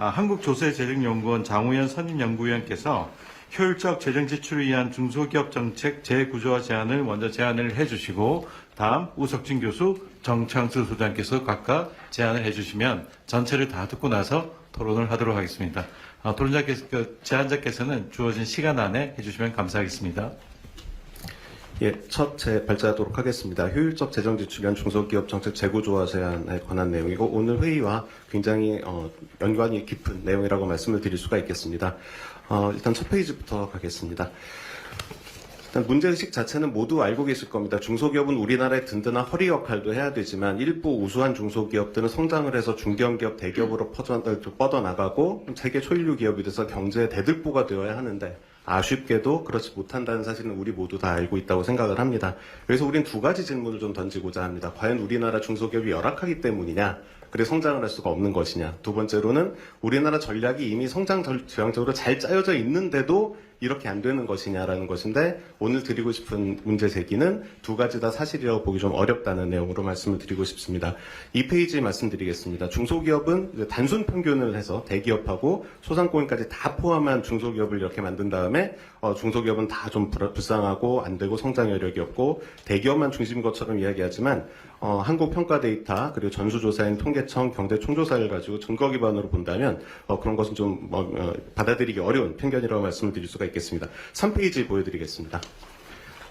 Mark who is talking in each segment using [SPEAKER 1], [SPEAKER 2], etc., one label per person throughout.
[SPEAKER 1] 아, 한국조세재정연구원 장우현 선임연구위원께서 효율적 재정 지출을 위한 중소기업 정책 재구조화 제안을 먼저 제안을 해주시고 다음 우석진 교수, 정창수 소장께서 각각 제안을 해주시면 전체를 다 듣고 나서 토론을 하도록 하겠습니다. 아, 토론자께서 그 제안자께서는 주어진 시간 안에 해주시면 감사하겠습니다.
[SPEAKER 2] 예, 첫 제 발제하도록 하겠습니다. 효율적 재정 지출 위한 중소기업 정책 재구조화 제안에 관한 내용이고 오늘 회의와 굉장히 어, 연관이 깊은 내용이라고 말씀을 드릴 수가 있겠습니다. 어, 일단 첫 페이지부터 가겠습니다. 일단 문제의식 자체는 모두 알고 계실 겁니다. 중소기업은 우리나라의 든든한 허리 역할도 해야 되지만 일부 우수한 중소기업들은 성장을 해서 중견기업, 대기업으로 퍼져, 어, 뻗어나가고 세계 초일류 기업이 돼서 경제의 대들보가 되어야 하는데 아쉽게도 그렇지 못한다는 사실은 우리 모두 다 알고 있다고 생각을 합니다. 그래서 우린 두 가지 질문을 좀 던지고자 합니다. 과연 우리나라 중소기업이 열악하기 때문이냐? 그래 성장을 할 수가 없는 것이냐? 두 번째로는 우리나라 전략이 이미 성장 절- 지향적으로 잘 짜여져 있는데도 이렇게 안 되는 것이냐라는 것인데 오늘 드리고 싶은 문제 제기는 두 가지 다 사실이라고 보기 좀 어렵다는 내용으로 말씀을 드리고 싶습니다. 이 페이지 말씀드리겠습니다. 중소기업은 단순 평균을 해서 대기업하고 소상공인까지 다 포함한 중소기업을 이렇게 만든 다음에 어, 중소기업은 다 좀 불쌍하고 안 되고 성장 여력이 없고 대기업만 중심인 것처럼 이야기하지만 어, 한국 평가 데이터 그리고 전수조사인 통계청 경제 총조사를 가지고 증거 기반으로 본다면 어, 그런 것은 좀 뭐, 어, 받아들이기 어려운 편견이라고 말씀을 드릴 수가 있겠습니다. 3페이지 보여드리겠습니다.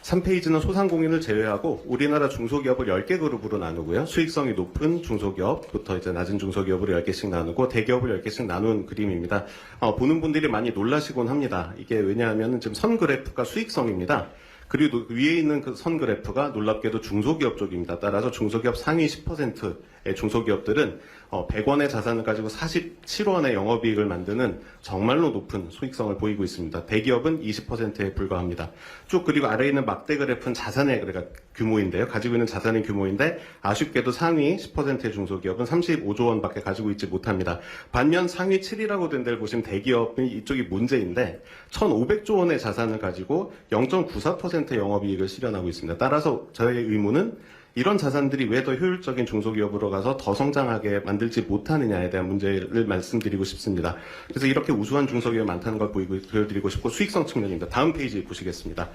[SPEAKER 2] 3페이지는 소상공인을 제외하고 우리나라 중소기업을 10개 그룹으로 나누고요. 수익성이 높은 중소기업부터 이제 낮은 중소기업으로 10개씩 나누고 대기업을 10개씩 나눈 그림입니다. 어, 보는 분들이 많이 놀라시곤 합니다. 이게 왜냐하면 지금 선 그래프가 수익성입니다. 그리고 위에 있는 그 선 그래프가 놀랍게도 중소기업 쪽입니다. 따라서 중소기업 상위 10%의 중소기업들은 어, 100원의 자산을 가지고 47원의 영업이익을 만드는 정말로 높은 수익성을 보이고 있습니다. 대기업은 20%에 불과합니다. 쭉 그리고 아래에 있는 막대 그래프는 자산의 규모인데요. 가지고 있는 자산의 규모인데 아쉽게도 상위 10%의 중소기업은 35조 원밖에 가지고 있지 못합니다. 반면 상위 7이라고 된 데를 보시면 대기업은 이쪽이 문제인데 1,500조 원의 자산을 가지고 0.94%의 영업이익을 실현하고 있습니다. 따라서 저의 의문은 이런 자산들이 왜 더 효율적인 중소기업으로 가서 더 성장하게 만들지 못하느냐에 대한 문제를 말씀드리고 싶습니다. 그래서 이렇게 우수한 중소기업이 많다는 걸 보여드리고 싶고 수익성 측면입니다. 다음 페이지 보시겠습니다.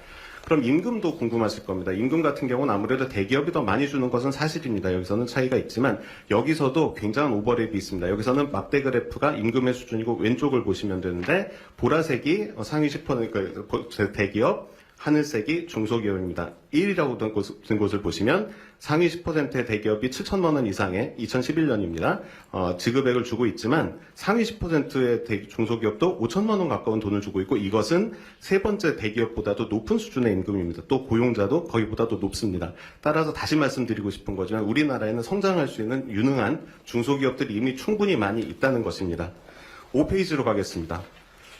[SPEAKER 2] 그럼 임금도 궁금하실 겁니다. 임금 같은 경우는 아무래도 대기업이 더 많이 주는 것은 사실입니다. 여기서는 차이가 있지만 여기서도 굉장한 오버랩이 있습니다. 여기서는 막대 그래프가 임금의 수준이고 왼쪽을 보시면 되는데 보라색이 상위 10%그 대기업 하늘색이 중소기업입니다. 1이라고 된, 곳, 된 곳을 보시면 상위 10%의 대기업이 7천만 원 이상의 2011년입니다. 어, 지급액을 주고 있지만 상위 10%의 중소기업도 5천만 원 가까운 돈을 주고 있고 이것은 세 번째 대기업보다도 높은 수준의 임금입니다. 또 고용자도 거기보다도 높습니다. 따라서 다시 말씀드리고 싶은 거지만 우리나라에는 성장할 수 있는 유능한 중소기업들이 이미 충분히 많이 있다는 것입니다. 5페이지로 가겠습니다.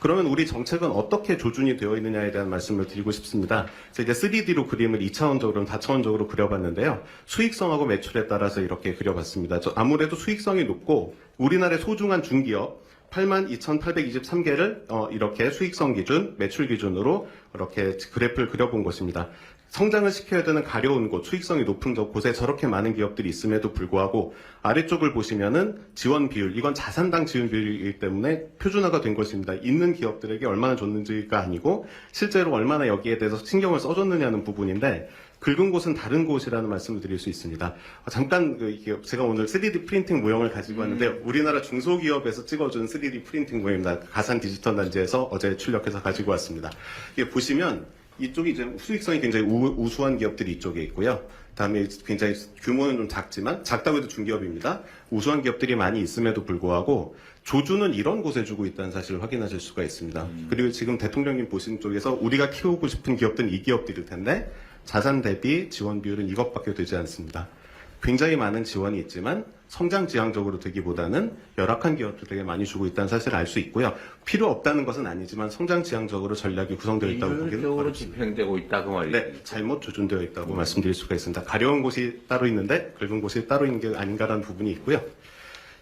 [SPEAKER 2] 그러면 우리 정책은 어떻게 조준이 되어 있느냐에 대한 말씀을 드리고 싶습니다. 이제 3D로 그림을 2차원적으로는 다차원적으로 그려봤는데요. 수익성하고 매출에 따라서 이렇게 그려봤습니다. 저 아무래도 수익성이 높고 우리나라의 소중한 중기업 82,823개를 어, 이렇게 수익성 기준, 매출 기준으로 이렇게 그래프를 그려본 것입니다. 성장을 시켜야 되는 가려운 곳, 수익성이 높은 곳에 저렇게 많은 기업들이 있음에도 불구하고 아래쪽을 보시면은 지원 비율, 이건 자산당 지원 비율이기 때문에 표준화가 된 것입니다. 있는 기업들에게 얼마나 줬는지가 아니고 실제로 얼마나 여기에 대해서 신경을 써줬느냐는 부분인데 긁은 곳은 다른 곳이라는 말씀을 드릴 수 있습니다. 어, 잠깐 그 제가 오늘 3D 프린팅 모형을 가지고 왔는데 우리나라 중소기업에서 찍어준 3D 프린팅 모형입니다. 가산 디지털 단지에서 어제 출력해서 가지고 왔습니다. 이게 보시면 이쪽이 이제 수익성이 굉장히 우, 수한 기업들이 이쪽에 있고요. 다음에 굉장히 규모는 좀 작지만 작다고 해도 중기업입니다. 우수한 기업들이 많이 있음에도 불구하고 조주는 이런 곳에 주고 있다는 사실을 확인하실 수가 있습니다. 그리고 지금 대통령님 보신 쪽에서 우리가 키우고 싶은 기업들은 이 기업들일 텐데 자산 대비 지원 비율은 이것밖에 되지 않습니다. 굉장히 많은 지원이 있지만 성장 지향적으로 되기보다는 열악한 기업들에게 많이 주고 있다는 사실을 알 수 있고요. 필요 없다는 것은 아니지만 성장 지향적으로 전략이 구성되어 있다고 보기는 어렵습니다.
[SPEAKER 3] 집행되고 있다 그 말이죠.
[SPEAKER 2] 네, 잘못 조준되어 있다고 말씀드릴 수가 있습니다. 가려운 곳이 따로 있는데 긁은 곳이 따로 있는 게 아닌가라는 부분이 있고요.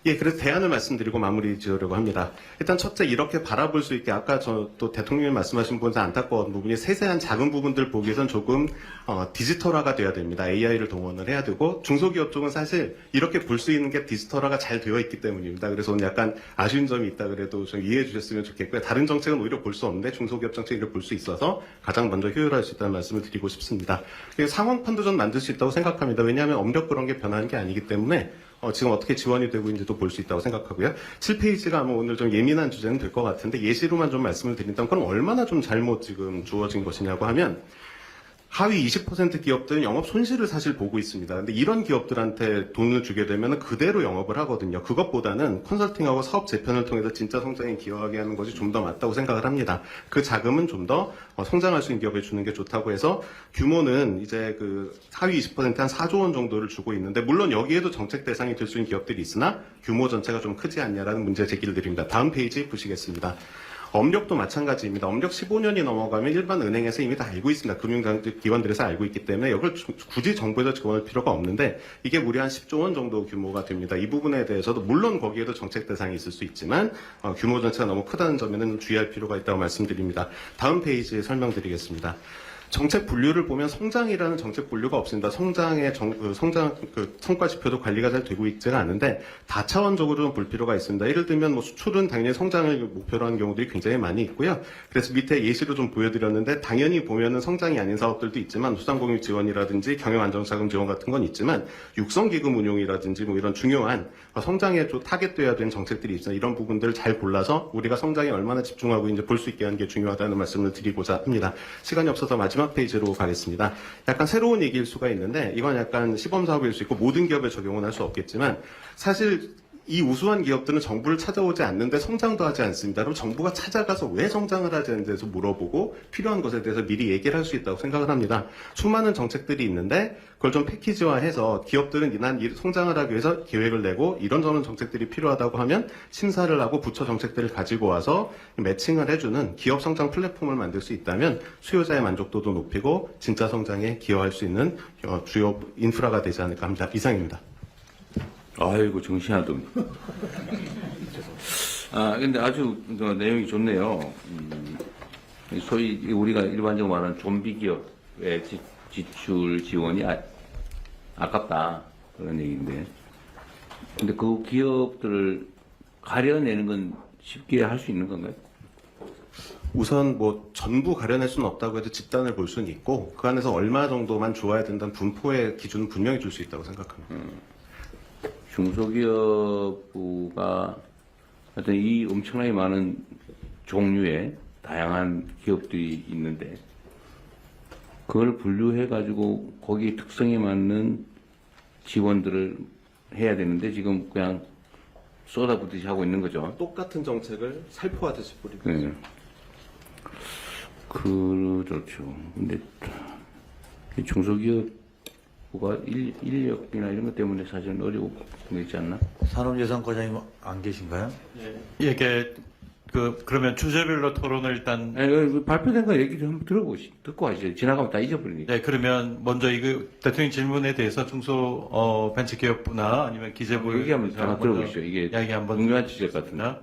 [SPEAKER 2] 예, 그래서 대안을 말씀드리고 마무리 지으려고 합니다. 일단 첫째 이렇게 바라볼 수 있게 아까 저 또 대통령이 말씀하신 부분에서 안타까운 부분이 세세한 작은 부분들 보기에선 조금 어, 디지털화가 돼야 됩니다. AI를 동원을 해야 되고 중소기업 쪽은 사실 이렇게 볼 수 있는 게 디지털화가 잘 되어 있기 때문입니다. 그래서 오늘 약간 아쉬운 점이 있다 그래도 좀 이해해 주셨으면 좋겠고요. 다른 정책은 오히려 볼 수 없는데 중소기업 정책을 볼 수 있어서 가장 먼저 효율화할 수 있다는 말씀을 드리고 싶습니다. 그리고 상황 판도 좀 만들 수 있다고 생각합니다. 왜냐하면 엄력 그런 게 변하는 게 아니기 때문에 어, 지금 어떻게 지원이 되고 있는지도 볼 수 있다고 생각하고요. 7페이지가 뭐 오늘 좀 예민한 주제는 될 것 같은데 예시로만 좀 말씀을 드린다면 그럼 얼마나 좀 잘못 지금 주어진 것이냐고 하면 하위 20% 기업들은 영업 손실을 사실 보고 있습니다. 근데 이런 기업들한테 돈을 주게 되면 그대로 영업을 하거든요. 그것보다는 컨설팅하고 사업 재편을 통해서 진짜 성장에 기여하게 하는 것이 좀 더 맞다고 생각을 합니다. 그 자금은 좀 더 성장할 수 있는 기업에 주는 게 좋다고 해서 규모는 이제 그 하위 20%한 4조 원 정도를 주고 있는데 물론 여기에도 정책 대상이 될 수 있는 기업들이 있으나 규모 전체가 좀 크지 않냐라는 문제 제기를 드립니다. 다음 페이지 보시겠습니다. 엄력도 마찬가지입니다. 엄력 15년이 넘어가면 일반 은행에서 이미 다 알고 있습니다. 금융기관들에서 알고 있기 때문에 이걸 주- 굳이 정부에서 지원할 필요가 없는데 이게 무려 한 10조 원 정도 규모가 됩니다. 이 부분에 대해서도 물론 거기에도 정책 대상이 있을 수 있지만 어, 규모 전체가 너무 크다는 점에는 주의할 필요가 있다고 말씀드립니다. 다음 페이지에 설명드리겠습니다. 정책 분류를 보면 성장이라는 정책 분류가 없습니다. 성장의 정- 그 성장 그 성과 지표도 관리가 잘 되고 있지가 않은데 다차원적으로 좀 볼 필요가 있습니다. 예를 들면 뭐 수출은 당연히 성장을 목표로 하는 경우들이 굉장히 많이 있고요. 그래서 밑에 예시로 좀 보여드렸는데 당연히 보면은 성장이 아닌 사업들도 있지만 수상공인 지원이라든지 경영안정자금 지원 같은 건 있지만 육성기금 운용이라든지 뭐 이런 중요한 성장에 좀 타겟돼야 되는 정책들이 있어요. 이런 부분들을 잘 골라서 우리가 성장에 얼마나 집중하고 이제 볼 수 있게 하는 게 중요하다는 말씀을 드리고자 합니다. 시간이 없어서 마지막 페이지로 가겠습니다. 약간 새로운 얘기일 수가 있는데 이건 약간 시범 사업일 수 있고 모든 기업에 적용은 할 수 없겠지만 사실 이 우수한 기업들은 정부를 찾아오지 않는데 성장도 하지 않습니다. 그럼 정부가 찾아가서 왜 성장을 하지 않는 데서 물어보고 필요한 것에 대해서 미리 얘기를 할 수 있다고 생각을 합니다. 수많은 정책들이 있는데 그걸 좀 패키지화해서 기업들은 난이 성장을 하기 위해서 계획을 내고 이런저런 정책들이 필요하다고 하면 심사를 하고 부처 정책들을 가지고 와서 매칭을 해주는 기업 성장 플랫폼을 만들 수 있다면 수요자의 만족도도 높이고 진짜 성장에 기여할 수 있는 어, 주요 인프라가 되지 않을까 합니다. 이상입니다.
[SPEAKER 3] 아이고 정신 없네. 아 근데 아주 그 내용이 좋네요. 음, 소위 우리가 일반적으로 말하는 좀비 기업의 지, 지출 지원이 아, 아깝다 그런 얘기인데. 근데 그 기업들을 가려내는 건 쉽게 할 수 있는 건가요?
[SPEAKER 2] 우선 뭐 전부 가려낼 수는 없다고 해도 집단을 볼 수는 있고 그 안에서 얼마 정도만 좋아야 된다는 분포의 기준은 분명히 줄 수 있다고 생각합니다.
[SPEAKER 3] 중소기업부가 하여튼 이 엄청나게 많은 종류의 다양한 기업들이 있는데 그걸 분류해 가지고 거기 특성에 맞는 지원들을 해야 되는데 지금 그냥 쏟아붓듯이 하고 있는 거죠.
[SPEAKER 2] 똑같은 정책을 살포하듯이 뿌리고
[SPEAKER 3] 네. 그렇죠. 근데 이 중소기업 인- 인력이나 이런 것 때문에 사실은 어려운 게 있지 않나?
[SPEAKER 4] 산업예산과장님 안 계신가요?
[SPEAKER 1] 이게 그 그러면 주제별로 토론을 일단
[SPEAKER 3] 그 발표된 거 얘기 좀 한번 들어보시, 듣고 하시죠. 지나가면 다 잊어버리니까.
[SPEAKER 1] 네, 그러면 먼저 이거 대통령 질문에 대해서 중소 어, 벤처기업부나 아니면 기재부
[SPEAKER 3] 얘기하면 다 들어보시죠. 이게
[SPEAKER 1] 이야기 한번
[SPEAKER 3] 중요한 지적 같은데.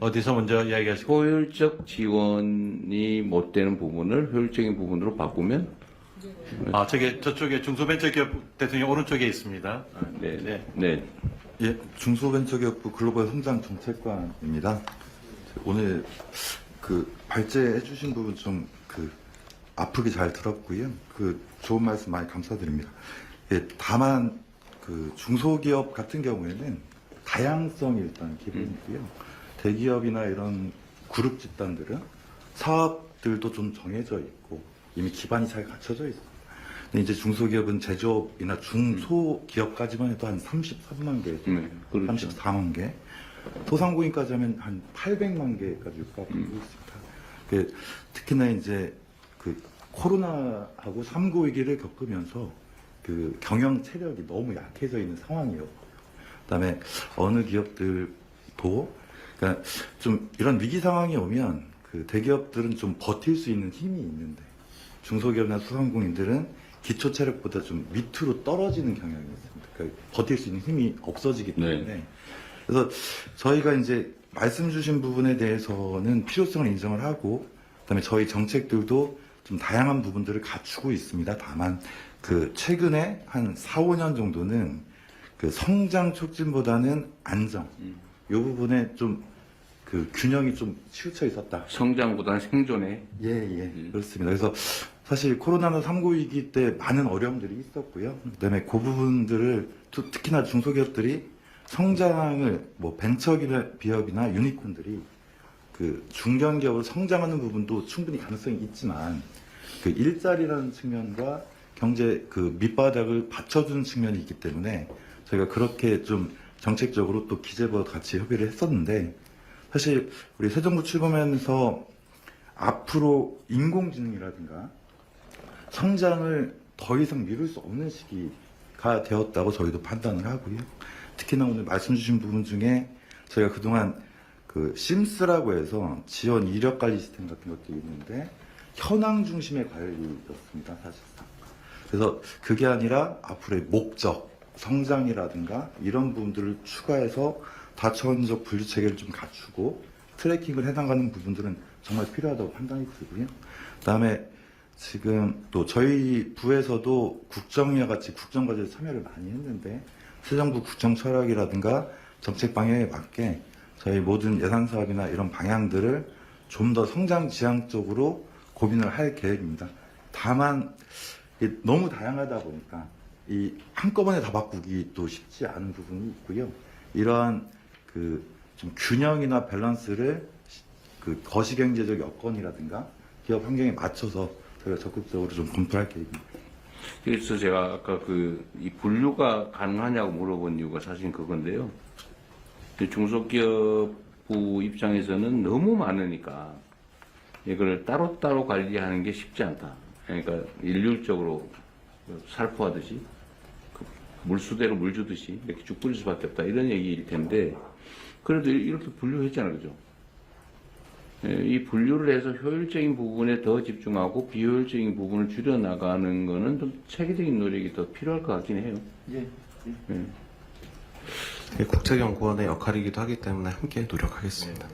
[SPEAKER 1] 어디서 먼저 이야기하시고
[SPEAKER 3] 효율적 지원이 못 되는 부분을 효율적인 부분으로 바꾸면,
[SPEAKER 1] 아 저게 저쪽에 중소벤처기업 대통령 오른쪽에 있습니다.
[SPEAKER 3] 아, 네,
[SPEAKER 1] 네.
[SPEAKER 3] 네.
[SPEAKER 5] 예, 중소벤처기업부 글로벌 성장 정책관입니다. 오늘 그 발제해 주신 부분 좀 그 아프게 잘 들었고요. 그 좋은 말씀 많이 감사드립니다. 예, 다만 그 중소기업 같은 경우에는 다양성이 일단 기본이고요. 대기업이나 이런 그룹 집단들은 사업들도 좀 정해져 있고 이미 기반이 잘 갖춰져 있어요. 근데 이제 중소기업은 제조업이나 중소기업까지만 해도 한 33만 개,
[SPEAKER 3] 네, 그렇죠.
[SPEAKER 5] 34만 개, 소상공인까지 하면 한 800만 개까지 육박하고 있습니다. 그 특히나 이제 그 코로나하고 3구 위기를 겪으면서 그 경영 체력이 너무 약해져 있는 상황이에요. 그다음에 어느 기업들도 그러니까 좀 이런 위기 상황이 오면 그 대기업들은 좀 버틸 수 있는 힘이 있는데 중소기업이나 소상공인들은 기초 체력보다 좀 밑으로 떨어지는 경향이 있습니다. 그러니까 버틸 수 있는 힘이 없어지기
[SPEAKER 3] 네.
[SPEAKER 5] 때문에 그래서 저희가 이제 말씀 주신 부분에 대해서는 필요성을 인정을 하고 그다음에 저희 정책들도 좀 다양한 부분들을 갖추고 있습니다. 다만 그 최근에 한 4, 5년 정도는 그 성장 촉진보다는 안정 이 부분에 좀 그 균형이 좀 치우쳐 있었다.
[SPEAKER 3] 성장보다는 생존에
[SPEAKER 5] 예, 예, 그렇습니다. 그래서 사실 코로나 3구 위기 때 많은 어려움들이 있었고요. 그다음에 그 부분들을 또 특히나 중소기업들이 성장을 뭐 벤처 기업이나 유니콘들이 그 중견 기업으로 성장하는 부분도 충분히 가능성이 있지만 그 일자리라는 측면과 경제 그 밑바닥을 받쳐주는 측면이 있기 때문에 저희가 그렇게 좀 정책적으로 또 기재부와 같이 협의를 했었는데 사실 우리 새 정부 출범하면서 앞으로 인공지능이라든가 성장을 더 이상 미룰 수 없는 시기가 되었다고 저희도 판단을 하고요. 특히나 오늘 말씀 주신 부분 중에 저희가 그동안 그 심스라고 해서 지원 이력 관리 시스템 같은 것도 있는데 현황 중심의 관리였습니다, 사실상. 그래서 그게 아니라 앞으로의 목적, 성장이라든가 이런 부분들을 추가해서 다차원적 분류 체계를 좀 갖추고 트래킹을 해나가는 부분들은 정말 필요하다고 판단이 들고요. 그다음에 지금 또 저희 부에서도 국정위와 같이 국정과제에 참여를 많이 했는데 새 정부 국정 철학이라든가 정책 방향에 맞게 저희 모든 예산 사업이나 이런 방향들을 좀 더 성장 지향적으로 고민을 할 계획입니다. 다만 너무 다양하다 보니까 이 한꺼번에 다 바꾸기 또 쉽지 않은 부분이 있고요. 이러한 그 좀 균형이나 밸런스를 시- 그 거시경제적 여건이라든가 기업 환경에 맞춰서 저희가 적극적으로 좀 검토할 계획입니다.
[SPEAKER 3] 그래서 제가 아까 그 이 분류가 가능하냐고 물어본 이유가 사실 그건데요. 그 중소기업부 입장에서는 너무 많으니까 이걸 따로따로 관리하는 게 쉽지 않다. 그러니까 일률적으로 살포하듯이 그 물수대로 물 주듯이 이렇게 쭉 뿌릴 수밖에 없다. 이런 얘기일 텐데 그래도 이렇게 분류했잖아요. 그죠? 예, 이 분류를 해서 효율적인 부분에 더 집중하고 비효율적인 부분을 줄여 나가는 거는 좀 체계적인 노력이 더 필요할 것 같긴 해요.
[SPEAKER 2] 국책연구원의 역할이기도 하기 때문에 함께 노력하겠습니다.